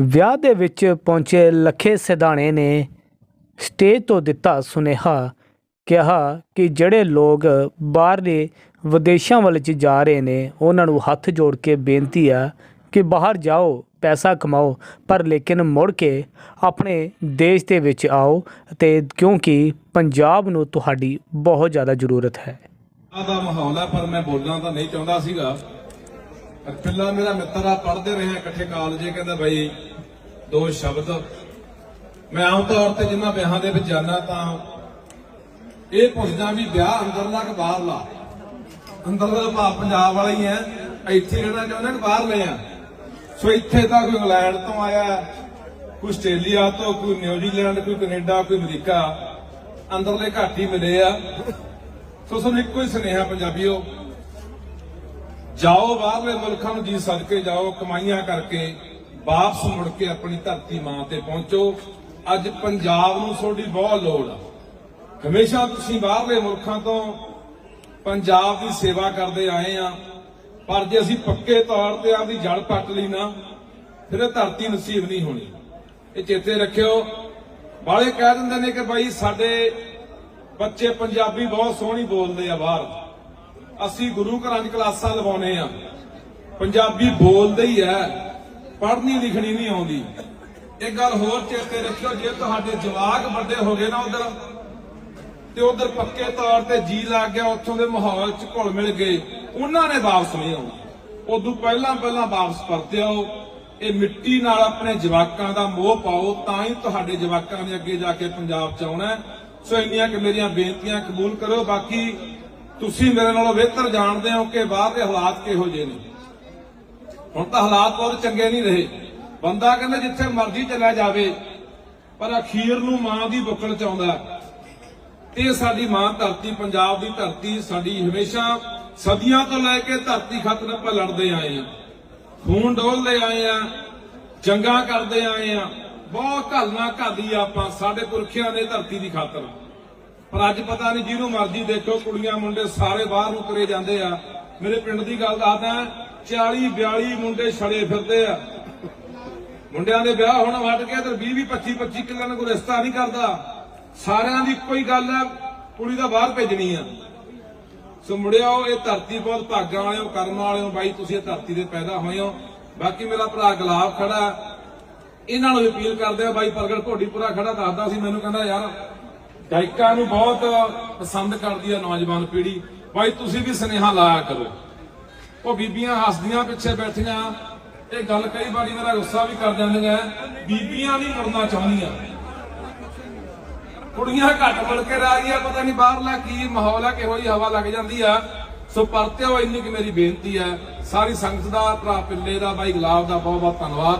ਵਿਆਹ ਦੇ ਵਿੱਚ ਪਹੁੰਚੇ ਲੱਖੇ ਸਿਧਾਣੇ ਨੇ ਸਟੇਜ ਤੋਂ ਦਿੱਤਾ ਸੁਨੇਹਾ, ਕਿਹਾ ਕਿ ਜਿਹੜੇ ਲੋਕ ਬਾਹਰਲੇ ਵਿਦੇਸ਼ਾਂ ਵੱਲ ਚ ਜਾ ਰਹੇ ਨੇ, ਉਹਨਾਂ ਨੂੰ ਹੱਥ ਜੋੜ ਕੇ ਬੇਨਤੀ ਆ ਕਿ ਬਾਹਰ ਜਾਓ, ਪੈਸਾ ਕਮਾਓ, ਪਰ ਲੇਕਿਨ ਮੁੜ ਕੇ ਆਪਣੇ ਦੇਸ਼ ਦੇ ਵਿੱਚ ਆਓ ਤੇ ਕਿਉਂਕਿ ਪੰਜਾਬ ਨੂੰ ਤੁਹਾਡੀ ਬਹੁਤ ਜ਼ਿਆਦਾ ਜ਼ਰੂਰਤ ਹੈ। ਦਾ ਮਾਹੌਲ ਹੈ ਪਰ ਮੈਂ ਬੋਲਣਾ ਤਾਂ ਨਹੀਂ ਚਾਹੁੰਦਾ ਸੀਗਾ। ਪਿੱਲਾ ਮੇਰਾ ਮਿੱਤਰ ਆ, ਪੜ੍ਹਦੇ ਰਹੇ ਆ ਇਕੱਠੇ ਕਾਲਜੇ ਕਹਿੰਦਾ ਬਾਈ ਦੋ ਸ਼ਬਦ। ਮੈਂ ਆਮ ਤੌਰ ਤੇ ਜਿੰਨਾ ਵਿਆਹਾਂ ਦੇ ਵਿੱਚ ਜਾਣਾ ਤਾਂ ਇਹ ਪੁੱਛਦਾ ਵੀ ਵਿਆਹ ਅੰਦਰਲਾ ਕਿ ਬਾਹਰਲਾ? ਅੰਦਰਲਾ ਭਾਵ ਪੰਜਾਬ ਵਾਲਾ ਹੀ ਹੈ। ਇੱਥੇ ਰਹਿਣਾ ਚਾਹੁੰਦਾ ਕਿ ਬਾਹਰਲੇ ਆ। ਸੋ ਇੱਥੇ ਤਾਂ ਕੋਈ ਇੰਗਲੈਂਡ ਤੋਂ ਆਇਆ, ਕੋਈ ਆਸਟ੍ਰੇਲੀਆ ਤੋਂ, ਕੋਈ ਨਿਊਜ਼ੀਲੈਂਡ ਕੋਈ ਕੈਨੇਡਾ, ਕੋਈ ਅਮਰੀਕਾ। ਅੰਦਰਲੇ ਘੱਟ ਹੀ ਮਿਲੇ ਆ। ਸੋ ਸਾਨੂੰ ਇੱਕੋ ਹੀ ਸੁਨੇਹਾ, ਪੰਜਾਬੀਓ ਜਾਓ ਬਾਹਰਲੇ ਮੁਲਕਾਂ ਨੂੰ ਜੀ ਸਦਕੇ ਜਾਓ, ਕਮਾਈਆਂ ਕਰਕੇ ਵਾਪਸ ਮੁੜ ਕੇ ਆਪਣੀ ਧਰਤੀ ਮਾਂ ਤੇ ਪਹੁੰਚੋ। ਅੱਜ ਪੰਜਾਬ ਨੂੰ ਤੁਹਾਡੀ ਬਹੁਤ ਲੋੜ ਆ। ਹਮੇਸ਼ਾ ਤੁਸੀਂ ਬਾਹਰਲੇ ਮੁਲਕਾਂ ਤੋਂ ਪੰਜਾਬ ਦੀ ਸੇਵਾ ਕਰਦੇ ਆਏ ਆ, ਪਰ ਜੇ ਅਸੀਂ ਪੱਕੇ ਤੌਰ ਤੇ ਆਪਦੀ ਜੜ ਪੱਟ ਲਈ ਨਾ, ਫਿਰ ਇਹ ਧਰਤੀ ਨਸੀਬ ਨਹੀਂ ਹੋਣੀ। ਇਹ ਚੇਤੇ ਰੱਖਿਓ। ਬਾਲੇ ਕਹਿ ਦਿੰਦੇ ਨੇ ਕਿ ਬਾਈ ਸਾਡੇ ਬੱਚੇ ਪੰਜਾਬੀ ਬਹੁਤ ਸੋਹਣੀ ਬੋਲਦੇ ਆ ਬਾਹਰ। ਅਸੀਂ ਗੁਰੂ ਘਰਾਂ 'ਚ ਕਲਾਸਾਂ ਲਵਾਉਨੇ ਆ। ਪੰਜਾਬੀ ਬੋਲਦੇ ਹੀ ਐ। ਪੜ੍ਹਨੀ ਲਿਖਣੀ ਨਹੀਂ ਆਉਂਦੀ। ਇੱਕ ਗੱਲ ਹੋਰ ਚੇਤੇ ਰੱਖਿਓ, ਜੇ ਤੁਹਾਡੇ ਜਵਾਕ ਵੱਡੇ ਹੋ ਗਏ ਨਾ ਉਧਰ, ਤੇ ਉਧਰ ਪੱਕੇ ਤੌਰ ਤੇ ਜੀ ਲੱਗ ਗਿਆ, ਉੱਥੋਂ ਦੇ ਮਾਹੌਲ 'ਚ ਘੁਲ ਮਿਲ ਗਏ, ਉਹਨਾਂ ਨੇ ਵਾਪਸ ਨਹੀਂ ਆਉਣਾ। ਉਦੋਂ ਪਹਿਲਾਂ ਪਹਿਲਾਂ ਵਾਪਸ ਪਰਤੇ ਆਓ। ਇਹ ਮਿੱਟੀ ਨਾਲ ਆਪਣੇ ਜਵਾਕਾਂ ਦਾ ਮੋਹ ਪਾਓ, ਤਾਂ ਹੀ ਤੁਹਾਡੇ ਜਵਾਕਾਂ ਨੇ ਅੱਗੇ ਜਾ ਕੇ ਪੰਜਾਬ 'ਚ ਆਉਣਾ। ਸੋ ਇੰਨੀਆਂ ਕਿ ਮੇਰੀਆਂ ਬੇਨਤੀਆਂ ਕਬੂਲ ਕਰੋ ਬਾਕੀ ਤੁਸੀਂ ਮੇਰੇ ਨਾਲੋਂ ਬਿਹਤਰ ਜਾਣਦੇ ਹੋ ਕਿ ਬਾਹਰ ਦੇ ਹਾਲਾਤ ਕਿਹੋ ਜਿਹੇ ਨੇ। ਹੁਣ ਤਾਂ ਹਾਲਾਤ ਬਹੁਤ ਚੰਗੇ ਨਹੀਂ ਰਹੇ। ਬੰਦਾ ਕਹਿੰਦਾ ਜਿੱਥੇ ਮਰਜ਼ੀ ਚਲਾ ਜਾਵੇ, ਪਰ ਅਖੀਰ ਨੂੰ ਮਾਂ ਦੀ ਬੁੱਕਲ ਚ ਆਉਂਦਾ ਇਹ ਸਾਡੀ ਮਾਂ ਧਰਤੀ, ਪੰਜਾਬ ਦੀ ਧਰਤੀ, ਸਾਡੀ ਹਮੇਸ਼ਾ ਸਦੀਆਂ ਤੋਂ ਲੈ ਕੇ ਧਰਤੀ ਖਾਤਰ ਆਪਾਂ ਲੜਦੇ ਆਏ ਆ ਖੂਨ ਡੋਲਦੇ ਆਏ ਆ ਜੰਗਾਂ ਕਰਦੇ ਆਏ ਆ ਬਹੁਤ ਘਲਣਾ ਘਾਲੀ ਆਪਾਂ, ਸਾਡੇ ਪੁਰਖਿਆਂ ਨੇ ਧਰਤੀ ਦੀ ਖਾਤਰ। ਪਰ ਅੱਜ ਪਤਾ ਨਹੀਂ ਜਿਹਨੂੰ ਮਰਜ਼ੀ ਦੇਖੋ, ਕੁੜੀਆਂ, ਮੁੰਡੇ ਸਾਰੇ ਬਾਹਰ ਨੂੰ ਤੁਰੇ ਜਾਂਦੇ ਆ। ਮੇਰੇ ਪਿੰਡ ਦੀ ਗੱਲ ਦੱਸਦਾ 40 42 ਮੁੰਡੇ ਛੜੇ ਫਿਰਦੇ ਆ। ਮੁੰਡਿਆਂ ਦੇ ਵਿਆਹ ਹੁਣ ਵੱਟ ਕੇ ਤੇ 20 20 25 25 ਕਿੱਲਿਆਂ ਨੂੰ ਕੋਈ ਰਿਸ਼ਤਾ ਨਹੀਂ ਕਰਦਾ। ਸਾਰਿਆਂ ਦੀ ਇੱਕੋ ਹੀ ਗੱਲ ਹੈ ਕੁੜੀ ਦਾ ਬਾਹਰ ਭੇਜਣੀ ਆ। ਸੋ ਮੁੜਿਓ, ਇਹ ਧਰਤੀ ਬਹੁਤ ਭਾਗਾਂ ਵਾਲਿਓ, ਕਰਮ ਵਾਲਿਓ, ਬਾਈ ਤੁਸੀਂ ਇਹ ਧਰਤੀ ਦੇ ਪੈਦਾ ਹੋਏ ਹੋ। ਬਾਕੀ ਮੇਰਾ ਭਰਾ ਗੁਲਾਬ ਖੜਾ। ਇਹਨਾਂ ਨੂੰ ਅਪੀਲ ਕਰਦੇ ਆ, ਬਾਈ ਪ੍ਰਗਟ ਘੋੜੀਪੁਰਾ ਖੜਾ, ਦੱਸਦਾ ਸੀ ਮੈਨੂੰ, ਕਹਿੰਦਾ, ਯਾਰ ਗਾਇਕਾਂ ਨੂੰ ਬਹੁਤ ਪਸੰਦ ਕਰਦੀ ਆ ਨੌਜਵਾਨ ਪੀੜ੍ਹੀ। ਭਾਈ ਤੁਸੀਂ ਵੀ ਸੁਨੇਹਾ ਲਾਇਆ ਕਰੋ। ਉਹ ਬੀਬੀਆਂ ਹੱਸਦੀਆਂ ਪਿੱਛੇ ਬੈਠੀਆਂ। ਇਹ ਗੱਲ ਕਈ ਵਾਰੀ ਮੇਰਾ ਗੁੱਸਾ ਵੀ ਕਰ ਜਾਂਦੀਆਂ। ਬੀਬੀਆਂ ਨਹੀਂ ਮੁੜਨਾ ਚਾਹੁੰਦੀਆਂ। ਕੁੜੀਆਂ ਘੱਟ ਮੁੜ ਕੇ ਰਾਜੀਆਂ ਪਤਾ ਨਹੀਂ ਬਾਹਰਲਾ ਕੀ ਮਾਹੌਲ ਆ, ਕਿਹੋ ਜਿਹੀ ਹਵਾ ਲੱਗ ਜਾਂਦੀ ਆ। ਸੋ ਪਰਤਿਓ ਇੰਨੀ ਕਿ ਮੇਰੀ ਬੇਨਤੀ ਹੈ ਸਾਰੀ ਸੰਗਤ ਦਾ, ਭਰਾ ਪਿੱਲੇ ਦਾ, ਬਾਈ ਗੁਲਾਬ ਦਾ ਬਹੁਤ ਬਹੁਤ ਧੰਨਵਾਦ।